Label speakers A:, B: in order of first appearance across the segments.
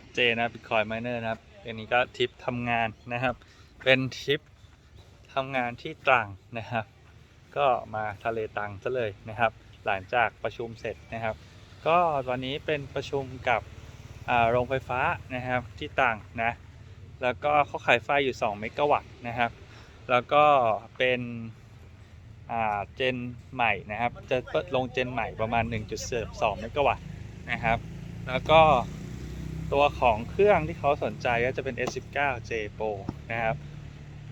A: ชัดเจนนะบิตคอยม i เนอร์นะครับอันนี้ก็ทริปทำงานนะครับ เป็นทริปทำงานที่ตรังนะครับ ก็มาทะเลตรังซะเลยนะครับ หลังจากประชุมเสร็จนะครับ ก็วันนี้เป็นประชุมกับโรงไฟฟ้านะครับที่ตรังนะ แล้วก็เขาขายไฟอยู่ 2 เมกะวัตต์นะครับ แล้วก็เป็นเจนใหม่นะครับ จะลงเจนใหม่ประมาณ 1.2 เมกะวัตต์นะครับ แล้วก็ ตัวของเครื่องที่เขาสนใจก็จะเป็น S19 J Pro นะครับ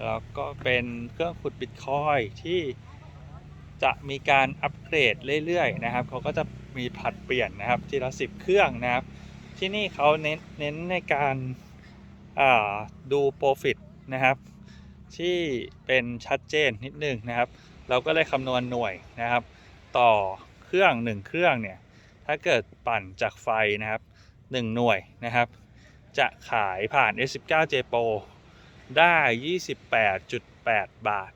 A: แล้วก็เป็นเครื่องขุดบิตคอยที่จะมีการอัปเกรดเรื่อยๆนะครับเขาก็จะมีผัดเปลี่ยนนะครับทีละ10เครื่องนะครับ ที่นี่เขาเน้นเน้นในการาดูโปรฟิตนะครับ ที่เป็นชัดเจนนิดนึงนะครับ เราก็เลยคำนวณหน่วยนะครับ ต่อเครื่อง1เครื่องเนี่ย ถ้าเกิดปั่นจากไฟนะครับ 1 หน่วยนะครับ จะขายผ่าน S19 J Pro ได้ 28.8 บาท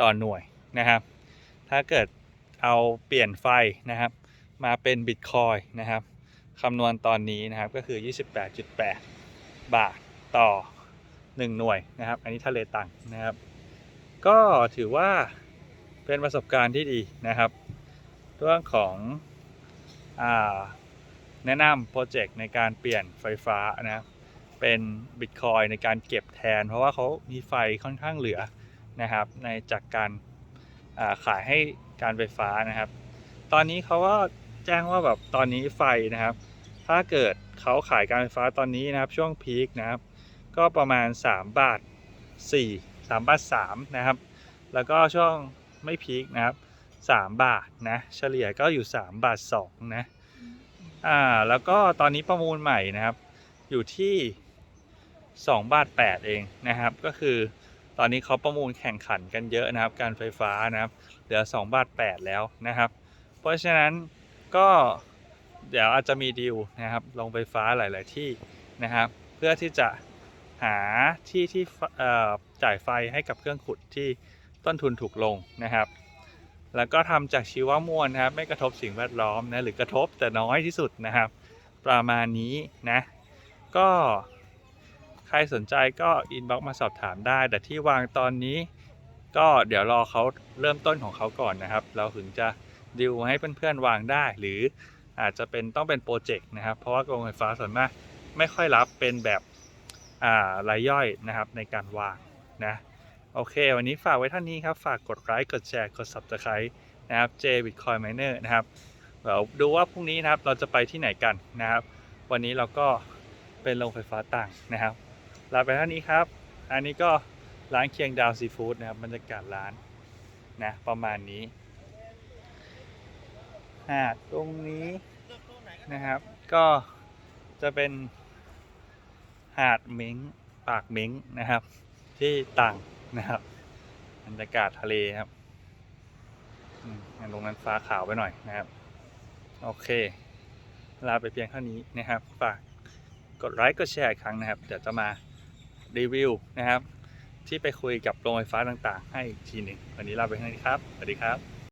A: ต่อหน่วยนะครับ ถ้าเกิดเอาเปลี่ยนไฟนะครับ มาเป็นบิตคอยนะครับคำนวณตอนนี้นะครับก็คือ 28.8 บาทต่อ 1 หน่วยนะครับ อันนี้ทะเลตังนะครับ ก็ถือว่าเป็นประสบการณ์ที่ดีนะครับ เรื่องของอ่า แนะนำโปรเจกต์ในการเปลี่ยนไฟฟ้านะเป็นบิตคอยในการเก็บแทน เพราะว่าเขามีไฟค่อนข้างเหลือนะครับ ในจากการาขายให้การไฟฟ้านะครับ ตอนนี้เขาก็แจ้งว่าแบบตอนนี้ไฟนะครับ ถ้าเกิดเขาขายการไฟฟ้าตอนนี้นะครับ ช่วงพีคนะครับ ก็ประมาณ 3 บาท 4 3 บาท 3 นะครับ แล้วก็ช่วงไม่พีคนะครับ 3 บาทนะ เฉลี่ยก็อยู่ 3 บาท 2 นะ อ่าแล้วก็ตอนนี้ประมูลใหม่นะครับ อยู่ที่2บาท8เองนะครับ ก็คือตอนนี้เขาประมูลแข่งขันกันเยอะนะครับ การไฟฟ้านะครับ เหลือ2บาท8แล้วนะครับ เพราะฉะนั้นก็เดี๋ยวอาจจะมีดีลนะครับลงไฟฟ้าหลาย ๆ ที่นะครับ เพื่อที่จะหาที่ที่จ่ายไฟให้กับเครื่องขุดที่ต้นทุนถูกลงนะครับ แล้วก็ทำจากชีวมวลนะครับไม่กระทบสิ่งแวดล้อมนะหรือกระทบแต่น้อยที่สุดนะครับ ประมาณนี้นะ ก็ใครสนใจก็อินบ็อกมาสอบถามได้ แต่ที่วางตอนนี้ ก็เดี๋ยวรอเขาเริ่มต้นของเขาก่อนนะครับ เราถึงจะดิวให้เพื่อนๆวางได้ หรืออาจจะเป็นต้องเป็นโปรเจกต์นะครับ เพราะว่าโรงไฟฟ้าส่วนมากไม่ค่อยรับเป็นแบบรายย่อยนะครับในการวางนะ โอเค วันนี้ฝากไว้เท่านี้ครับ ฝากกดไลค์กดแชร์กด subscribe นะครับ J Bitcoin Miner นะครับเดี๋ยวดูว่าพรุ่งนี้นะครับเราจะไปที่ไหนกันนะครับ วันนี้เราก็เป็นโรงไฟฟ้าต่างนะครับลาไปเท่านี้ครับ อันนี้ก็ร้านเคียงดาวซีฟู้ดนะครับบรรยากาศร้านนะประมาณนี้หาดตรงนี้นะครับ ก็จะเป็นหาดเม้งปากเม้งนะครับ ที่ต่าง นะครับบรรยากาศทะเลครับอืมตรงนั้นฟ้าขาวไปหน่อยนะครับ โอเค ลาไปเพียงเท่านี้นะครับฝากกดไลค์กดแชร์อีกครั้งนะครับ เดี๋ยวจะมารีวิวนะครับ ที่ไปคุยกับโรงไฟฟ้าต่างๆ ให้อีกทีหนึ่งวันนี้ลาไปเท่านี้ครับสวัสดีครับ